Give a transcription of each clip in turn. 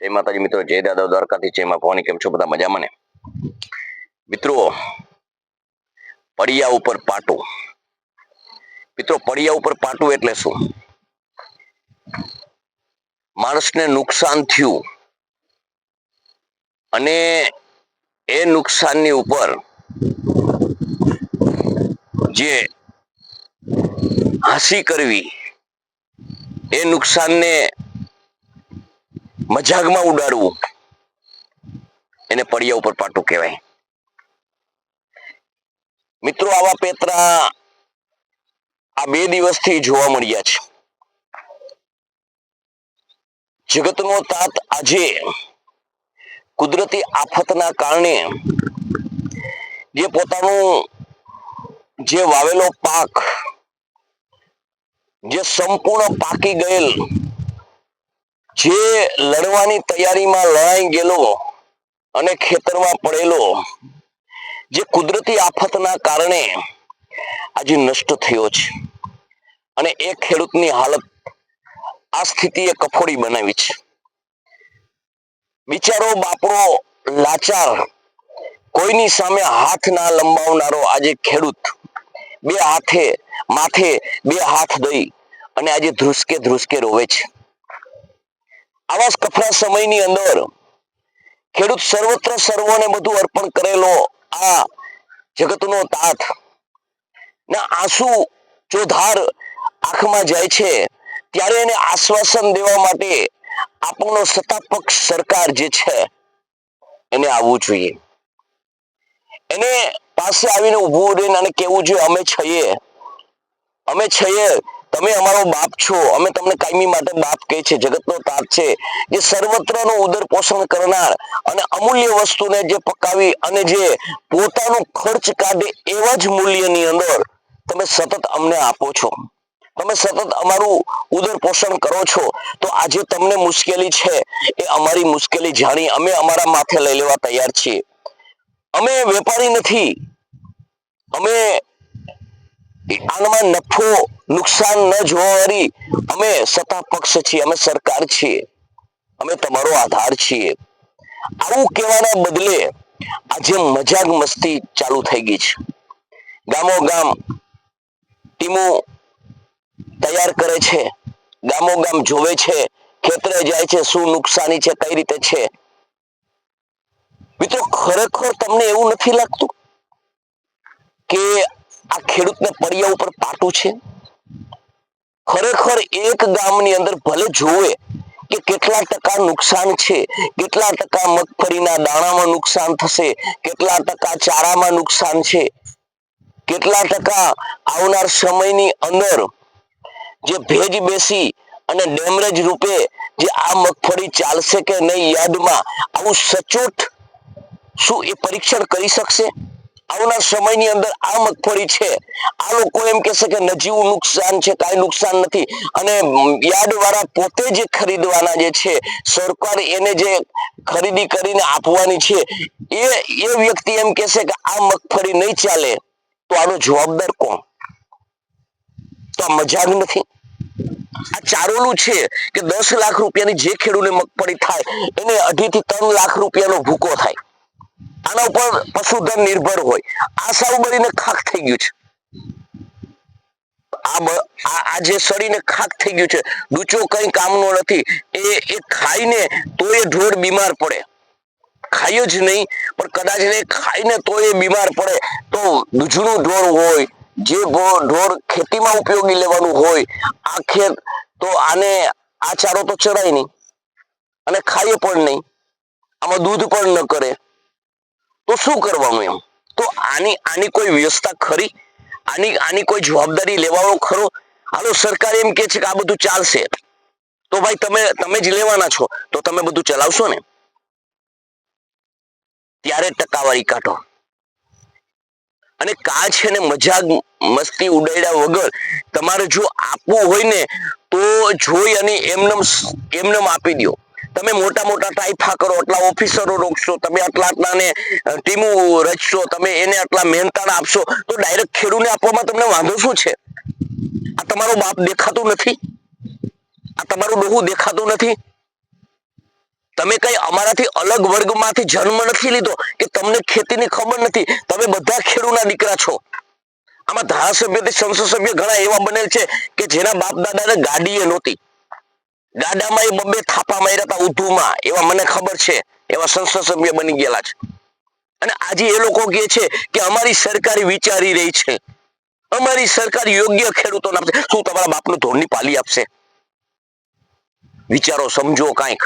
જય માતાજી મિત્રો, જય દાદા દ્વારકાથી, જય માં ભવાની, કેમ છો બધા મજામાં ને? મિત્રો, પડિયા ઉપર પાટું. મિત્રો, પડિયા ઉપર પાટું એટલે શું? માણસને નુકસાન થયું અને એ નુકસાનની ઉપર જે હાંસી કરવી, એ નુકસાનને મજાકમાં ઉડાડવું. એને પડિયા ઉપર પાટું કહેવાય. મિત્રો, આવા પેતરા આ બે દિવસથી જોવા મળ્યા છે. જગતનો તાત આજે કુદરતી આફતના કારણે જે પોતાનું જે વાવેલો પાક, જે સંપૂર્ણ પાકી ગયેલ જે લડવાની તૈયારીમાં લડાઈ ગયેલો અને ખેતરમાં પડેલો, જે કુદરતી આફતના કારણે આજે નષ્ટ થયો છે. અને એ ખેડૂતની હાલત આ સ્થિતિએ કફોડી બનાવી છે. બિચારો બાપરો લાચાર, કોઈની સામે હાથ ના લંબાવનારો આજે ખેડૂત બે હાથે, માથે બે હાથ દઈ અને આજે ધ્રુસકે ધ્રુસકે રોવે છે. આવા જ સમયની અંદર ખેડૂત સર્વત્ર સર્વને બધું અર્પણ કરેલો આ જગતનો તાત. ના આંસુ ચોધાર આંખમાં જાય છે, ત્યારે એને આશ્વાસન દેવા માટે આપણો સત્તા પક્ષ સરકાર જે છે, એને આવવું જોઈએ. એને પાસે આવીને ઉભું રહીને અને કેવું જોઈએ, અમે છીએ. અમે છીએ તમે અમારો બાપ છો, અમે તમને કાયમી માટે બાપ કહે છે, જગતનો તાત છે, જે સર્વત્રનો ઉદર પોષણ કરનાર અને અમૂલ્ય વસ્તુને જે પકાવી અને જે પોતાનો ખર્ચ કાઢે એવા જ મૂલ્યની અંદર તમે સતત અમને આપો છો. તમે સતત અમારું ઉદર પોષણ કરો છો. તો આજે તમને મુશ્કેલી છે એ અમારી મુશ્કેલી જાણી અમે અમારા માથે લઈ લેવા તૈયાર છીએ. અમે વેપારી નથી. અમે આનામાં નફો, નુકસાન ન જોવારી અમે સત્તા પક્ષ છીએ, અમે સરકાર છીએ. અમે તમારો આધાર છીએ. આવું કહેવાના બદલે આજે મજાક મસ્તી ચાલુ થઈ ગઈ છે. ગામો ગામ ટીમો તૈયાર કરે છે. ગામો ગામ જોવે છે, ખેતરે જાય છે, શું નુકસાની છે, કઈ રીતે છે. મિત્રો, ખરેખર તમને એવું નથી લાગતું કે આ ખેડૂતને પડિયા ઉપર પાટું છે. ખરેખર એક ગામની અંદર ભલે જોવે કે કેટલા ટકા નુકસાન છે, કેટલા ટકા મગફળીના દાણામાં નુકસાન થશે, કેટલા ટકા ચારામાં નુકસાન છે, કેટલા ટકા આવનાર સમયની અંદર જે ભેજ બેસી અને ડેમરેજ રૂપે જે આ મગફળી ચાલશે કે નહીં યાદમાં આવું સચોટ શું એ પરીક્ષણ કરી શકશે? આવનાર સમયની અંદર આ મગફળી છે. આ લોકો એમ કહેશે કે નજીવું નુકસાન છે, કાંઈ નુકસાન નથી. અને યાર્ડ વાળા પોતે જે ખરીદવાના જે છે, સરકાર એને જે ખરીદી કરીને આપવાની છે, એ એ વ્યક્તિ એમ કહેશે કે આ મગફળી નહીં ચાલે. તો આનો જવાબદાર કોણ? તો આ મજાક નથી. આ ચારોલું છે કે દસ લાખ રૂપિયાની જે ખેડૂને મગફળી થાય, એને અઢી થી ત્રણ લાખ રૂપિયાનો ભૂકો થાય. આના ઉપર પશુધન નિર્ભર હોય. આ સાવ બળીને ખાક થઈ ગયું છે. આ જે સડીને ખાક થઈ ગયું છે, ડૂચો કઈ કામનો નથી. એ એ ખાઈને તો એ ઢોર બીમાર પડે. ખાય જ નહીં, પણ કદાચ એને ખાઈને તો એ બીમાર પડે. તો દૂધનું ઢોર હોય, જે ઢોર ખેતીમાં ઉપયોગી લેવાનું હોય, આ ખેત, તો આને આ ચારો તો ચરાય નહીં. અને ખાઈએ પણ નહીં. આમાં દૂધ પણ ન કરે. તો શું કરવાનું એમ? તો આની આની કોઈ વ્યવસ્થા ખરી? આની આની કોઈ જવાબદારી લેવાનો ખરો? હાલો, સરકાર એમ કે છે કે આ બધું ચાલશે. તો ભાઈ તમે તમે જ લેવાના છો. તો તમે બધું ચલાવશો ને? ત્યારે ટકાવારી કાઢો. અને કા છે ને મજાક મસ્તી ઉડાડ્યા વગર તમારે જો આપવું હોય ને, તો જોઈ અને એમનેમ એમનેમ આપી દો તમે મોટા મોટા ટાઈફા કરો આટલા ઓફિસરો રોકશો, તમે આટલા આટલાને ટીમો રચશો, તમે એને આટલા મહેનતાણ આપશો, તો ડાયરેક્ટ ખેડૂને આપવામાં તમને વાંધો શું છે? આ તમારો બાપ દેખાતું નથી. આ તમારું ડોહું દેખાતું નથી. તમે કઈ અમારાથી અલગ વર્ગમાંથી જન્મ નથી લીધો કે તમને ખેતીની ખબર નથી, તમે બધા ખેડૂના દીકરા છો. આમાં ધારાસભ્યથી સંસદ સભ્ય ઘણા એવા બનેલ છે કે જેના બાપ દાદાને ગાડી એ નહોતી. ગાડામાં એ બબે થાપા માર્યા હતા ઉધુમાં એવા મને ખબર છે. એવા સંસદ સભ્ય બની ગયેલા છે. અને આજે એ લોકો કહે છે કે અમારી સરકાર વિચારી રહી છે. અમારી સરકાર યોગ્ય ખેડૂતોને આપશે શું તમારા બાપનું ધોરની પાલી આપશે? વિચારો, સમજો કાંઈક.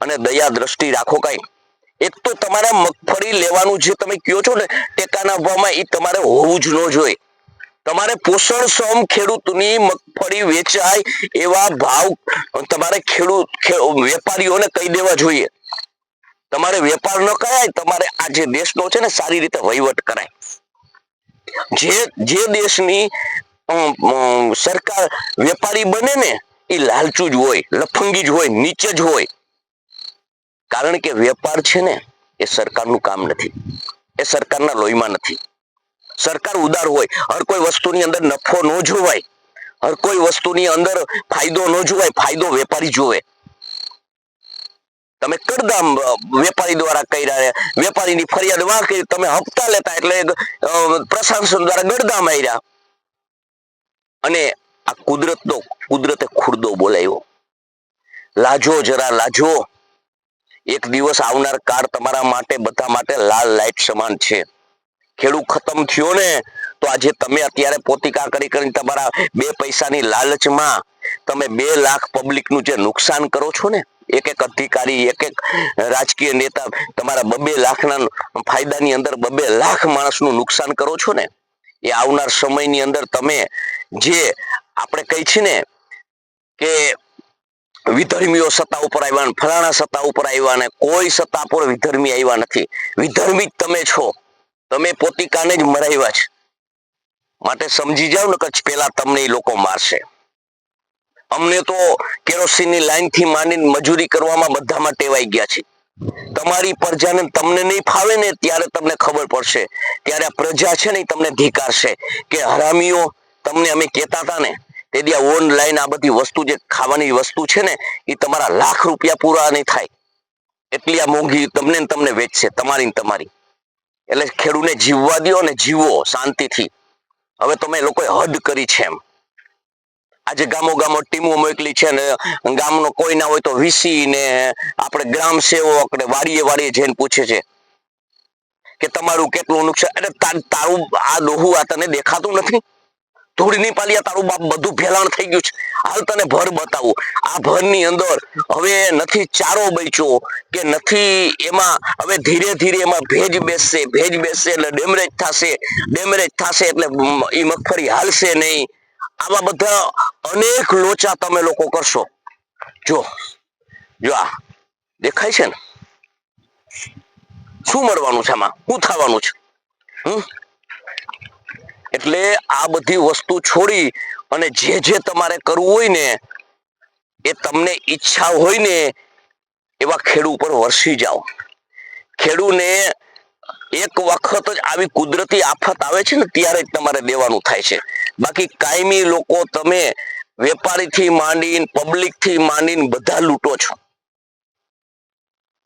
અને દયા, દ્રષ્ટિ રાખો કાંઈક. એક તો તમારે મગફળી લેવાનું જે તમે કયો છો ને, ટેકાના ભાવમાં એ તમારે હોવું જ ન જોઈએ. તમારે પોષણક્ષમ ખેડૂતની મગફળી વેચાય એવા ભાવ તમારે ખેડૂત વેપારીઓને કહી દેવા જોઈએ. તમારે વેપાર ન કરાય, તમારે આ જે દેશનો છે ને સારી રીતે વહીવટ કરાય. જે જે દેશની સરકાર વેપારી બને ને, એ લાલચુ જ હોય, લફંગી જ હોય, નીચે જ હોય. કારણ કે વેપાર છે ને, એ સરકારનું કામ નથી. એ સરકારના લોહીમાં નથી. સરકાર ઉદાર હોય, હર કોઈ વસ્તુની અંદર નફો ન જોવાય, હર કોઈ વસ્તુની અંદર ફાયદો ન જોવાય, ફાયદો વેપારી જોવે. તમે કરદામ વેપારી દ્વારા કર્યા વેપારીની ફરિયાદ વાં તમે હપ્તા લેતા એટલે પ્રશાસન દ્વારા ગડદામ આવ્યા અને આ કુદરતનો, કુદરતે ખુરદો બોલાવ્યો. લાજો જરા, લાજો. એક દિવસ આવનાર કાળ તમારા માટે, બધા માટે લાલ લાઈટ સમાન છે. ખેડૂત ખતમ થયો ને, તો આજે તમે અત્યારે પોતિકા કરી કરીને તમારા બે પૈસાની લાલચમાં તમે બે લાખ પબ્લિકનું જે નુકસાન કરો છો ને, એક એક અધિકારી, એક એક રાજકીય નેતા તમારા બબે લાખના ફાયદાની અંદર બબે લાખ માણસનું નુકસાન કરો છો ને, એ આવનાર સમયની અંદર તમે જે આપણે કહી છીએ ને કે વિધર્મીઓ સત્તા ઉપર આવ્યા ફલાણા સત્તા ઉપર આવ્યા ને, કોઈ સત્તા પર વિધર્મી આવ્યા નથી. વિધર્મી જ તમે છો. તમે પોતિકાને જ મરાવ્યા છે? માટે સમજી જાવ ને કચ્છ પેલા તમને લોકો મારશે. અમને તો કેરોસીનની લાઈનથી માંડીને મજૂરી કરવામાં બધામાં ટેવાઈ ગયા છે. તમારી પ્રજાને તમને નહીં ફાવે ને ત્યારે તમને ખબર પડશે. ત્યારે પ્રજા છે ને તમને ધિકારશે કે હરામીઓ, તમને અમે કહેતા હતા ને, તે આ ઓનલાઈન આ બધી વસ્તુ જે ખાવાની વસ્તુ છે ને એ તમારા લાખ રૂપિયા પૂરા નહીં થાય. એટલી આ મોંઘી તમને તમને વેચશે, તમારી ને તમારી. એટલે ખેડૂને જીવવા દો અને જીવો શાંતિથી. હવે તમે લોકોએ હદ કરી છે એમ. આજે ગામો ગામો ટીમો મોકલી છે ને ગામનો કોઈ ના હોય તો વીસી ને આપણે ગ્રામ સેવક ને વાડીએ વાડીએ જઈને પૂછે છે કે તમારું કેટલું નુકસાન? એટલે તારું આ ડોહું આ તને દેખાતું નથી? ધૂળની પાલિયા તારું બાપ બધું ભેલાણ થઈ ગયું છે. હાલ તને ભર બતાવું. આ ભરની અંદર હવે નથી ચારો બચ્યો કે નથી એમાં હવે ધીરે ધીરે એમાં ભેજ બેસશે ભેજ બેસશે એટલે ડેમરેજ થશે ડેમરેજ થશે એટલે એ મગફળી હાલશે નહીં. આવા બધા અનેક લોચા તમે લોકો કરશો. જો જો આ દેખાય છે ને? શું મળવાનું છે આમાં? શું થવાનું છે? હમ? એટલે આ બધી વસ્તુ છોડી અને જે જે તમારે કરવું હોય ને, એ તમને ઈચ્છા હોય ને, એવા ખેડૂ ઉપર વરસી જાઓ. ખેડૂને એક વખત જ આવી કુદરતી આફત આવે છે ને, ત્યારે જ તમારે દેવાનું થાય છે. બાકી કાયમી લોકો તમે વેપારીથી માંડીને, પબ્લિકથી માંડીને બધા લૂંટો છો.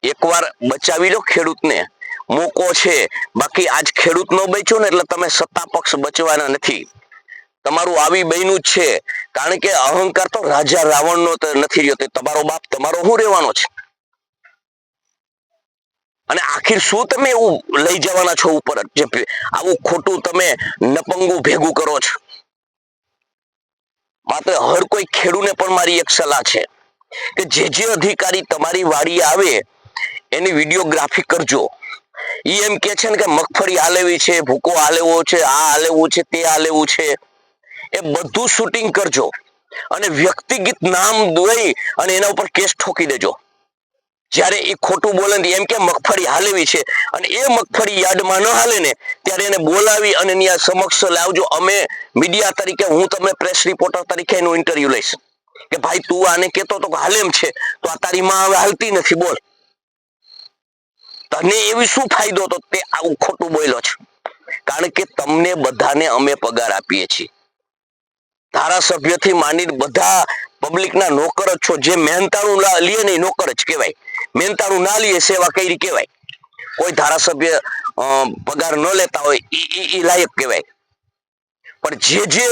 એકવાર બચાવી લો ખેડૂતને. મોકો છે. બાકી આજ ખેડૂત નો બચ્યો ને એટલે તમે સત્તા પક્ષ બચવાના નથી. તમારું આવી બન્યું જ છે. કારણ કે અહંકાર તો રાજા રાવણ તો નથી રહ્યો. તમારો બાપ, તમારો શું રહેવાનો છે? અને આખી શું તમે એવું લઈ જવાના છો ઉપર આવું ખોટું તમે નપંગું ભેગું કરો છો? માત્ર હર કોઈ ખેડૂને પણ મારી એક સલાહ છે કે જે જે અધિકારી તમારી વાડી આવે, એની વિડીયોગ્રાફી કરજો. ઈ એમ કે છે ને કે મગફળી હાલેવી છે, ભૂકો હાલેવો છે, આ હાલેવું છે, તે હાલેવું છે. એ બધું શૂટિંગ કરજો અને વ્યક્તિગત નામ દઈ અને એના ઉપર કેસ ઠોકી દેજો. જ્યારે એ ખોટું બોલે એમ કે મગફળી હાલેવી છે અને એ મગફળી યાર્ડમાં ન હાલે ને, ત્યારે એને બોલાવી અને એની આ સમક્ષ લાવજો. અમે મીડિયા તરીકે, હું તમને પ્રેસ રિપોર્ટર તરીકે એનું ઇન્ટરવ્યુ લઈશ. કે ભાઈ, તું આને કહેતો તો હાલેમ છે, તો આ તારી માં હવે હાલતી નથી, બોલ. તને એવી શું ફાયદો તો તે આવું ખોટું બોલ્યો છે. કારણ કે તમને બધાને અમે પગાર આપીએ છીએ. ધારાસભ્યથી માંડીને બધા પબ્લિકના નોકર જ છો. જે મહેનતાણું લા- લે ને એ નોકર જ કહેવાય. મહેનતાણું ના લઈએ સેવા કરી કહેવાય. કોઈ ધારાસભ્ય પગાર ન લેતા હોય એ લાયક કહેવાય. પણ જે જે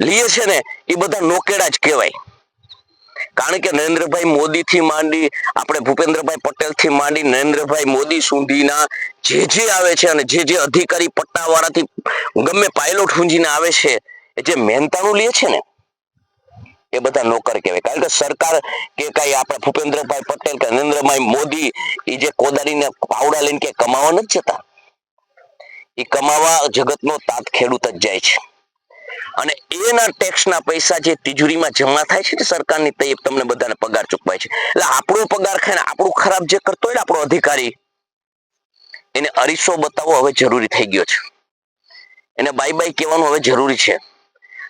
લીએ છે ને, એ બધા નોકેડા જ કહેવાય. કારણ કે નરેન્દ્રભાઈ મોદી થી માંડી, આપણે ભૂપેન્દ્રભાઈ પટેલથી માંડી નરેન્દ્રભાઈ મોદી સુધીના જે જે આવે છે અને જે જે અધિકારી પટ્ટાવાળાથી ગમે પાયલોટ હુંજીને આવે છે, એ જે મહેનતાણું લે છે ને, એ બધા નોકર કહેવાય. કારણ કે સરકાર કે કઈ આપણે ભૂપેન્દ્રભાઈ પટેલ કે નરેન્દ્રભાઈ મોદી એ જે કોદારીને પાવડા લઈને કે કમાવા નથી જતા. એ કમાવા જગતનો તાત ખેડૂત જ જાય છે. અને એના ટેક્સના પૈસા જે તિજોરીમાં જમા થાય છે ને સરકારની, તે તમને બધાને પગાર ચૂકવાય છે. એટલે આપણો પગાર ખાઈને આપણું ખરાબ જે કરતો હોય ને આપણો અધિકારી, એને અરીસો બતાવવો હવે જરૂરી થઈ ગયો છે. એને બાય બાય કહેવાનું હવે જરૂરી છે.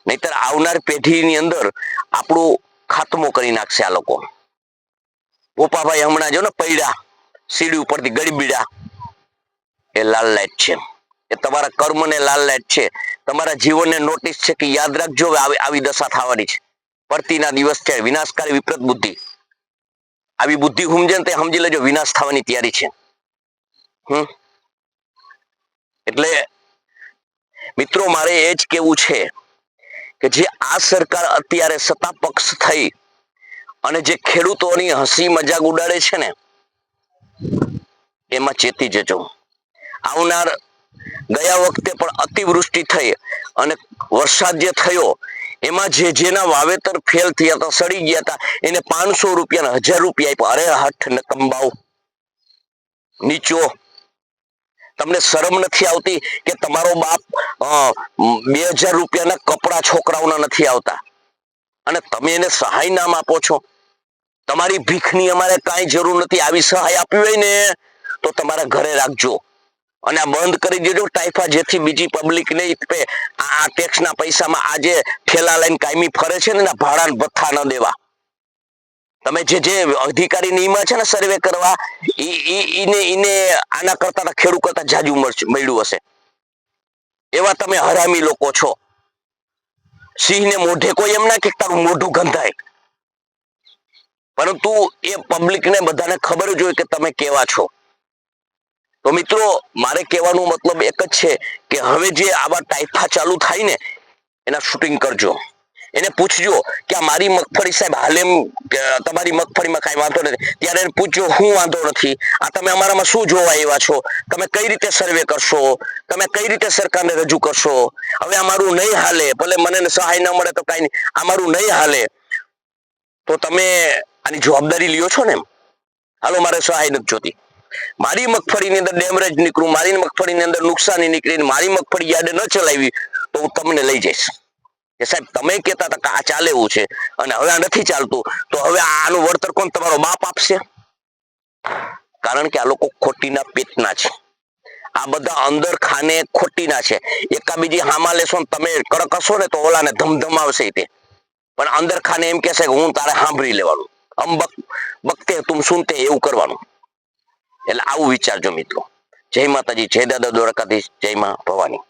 નહીતર આવનાર પેઢીની અંદર આપણું ખાતમો કરી નાખશે આ લોકો. ગોપાભાઈ હમણાં જો ને પૈડા, સીડી ઉપરથી ગડીબીડા એ લાલ લાઈટ છે. એ તમારા કર્મને લાલ લાઈટ છે. તમારા જીવનને નોટિસ છે કે યાદ રાખજો આવી દશા થવાની છે. પડતીના દિવસ છે, વિનાશકારી વિપરીત બુદ્ધિ. આવી બુદ્ધિ હુમજે ને તે સમજી લેજો, વિનાશ થવાની તૈયારી છે. હમ? એટલે મિત્રો, મારે એ જ કેવું છે કે જે આ સરકાર અત્યારે સત્તા પક્ષ થઈ અને જે ખેડૂતોની હસી મજાક ઉડાડે છે ને, એમાં ચેતી જજો. આવનાર ગયા વખતે પણ અતિવૃષ્ટિ થઈ અને વરસાદ જે થયો, એમાં જે જેના વાવેતર ફેલ થયા હતા, સડી ગયા હતા, એને પાંચસો રૂપિયા હજાર રૂપિયા અરે હઠ ને નીચો. તમને શરમ નથી આવતી કે તમારો બાપ બે હજાર રૂપિયાના કપડા છોકરાઓના નથી આવતા? અને તમે એને સહાય નામ આપો છો? તમારી ભીખની અમારે કાંઈ જરૂર નથી. આવી સહાય આપી હોય ને, તો તમારા ઘરે રાખજો. અને આ બંધ કરી દેજો ટાઈફા જેથી બીજી પબ્લિક ને આ ટેક્સના પૈસામાં આજે ઠેલા લઈને કાયમી ફરે છે ને એના ભાડા ભથ્થા ન દેવા. તમે જે જે અધિકારી નિયમા છે ને સર્વે કરવા ઈને ઈને આના કરતા ખેડૂત કરતા જાજુ મળ્યું હશે. એવા તમે હરામી લોકો છો. સિંહને મોઢે કોઈ એમ ના કે તારું મોઢું ગંધાય. પરંતુ એ પબ્લિકને બધાને ખબર જ હોય કે તમે કેવા છો. તો મિત્રો, મારે કહેવાનો મતલબ એક જ છે કે હવે જે આવા ટાઈફા ચાલુ થાય ને, એના શૂટિંગ કરજો. એને પૂછજો કે આ મારી મગફળી સાહેબ હાલે તમારી મગફળીમાં કાંઈ વાંધો નથી. ત્યારે એને પૂછજો, હું વાંધો નથી. આ તમે અમારામાં શું જોવા આવ્યા છો? તમે કઈ રીતે સર્વે કરશો? તમે કઈ રીતે સરકારને રજૂ કરશો? હવે અમારું નહીં હાલે, ભલે મને સહાય ન મળે તો કાંઈ નહીં. અમારું નહીં હાલે. તો તમે આની જવાબદારી લ્યો છો ને એમ? હાલો, મારે સહાય નથી જોતી. મારી મગફળીની અંદર ડેમરેજ નીકળું, મારી મગફળીની અંદર નુકસાની નીકળી મારી મગફળી યાદ ન ચલાવી, તો હું તમને લઈ જઈશ. કે સાહેબ, તમે કહેતા હતા કે આ ચાલે એવું છે, અને હવે આ નથી ચાલતું, તો હવે આનું વળતર કોણ તમારો બાપ આપશે? કારણ કે આ લોકો ખોટીના પેટના છે. આ બધા અંદર ખાને ખોટીના છે. એકાબીજી હામા લેશો ને તમે કડક હશો ને તો ઓલાને ધમધમાવશે તે. પણ અંદર ખાને એમ કહેશે કે હું તારે સાંભળી લેવાનું. અમ બક બકતે તું સુનતે એવું કરવાનું. એટલે આવું વિચારજો મિત્રો. જય માતાજી જય દાદા દ્વારકાધીશ જય માં ભવાની.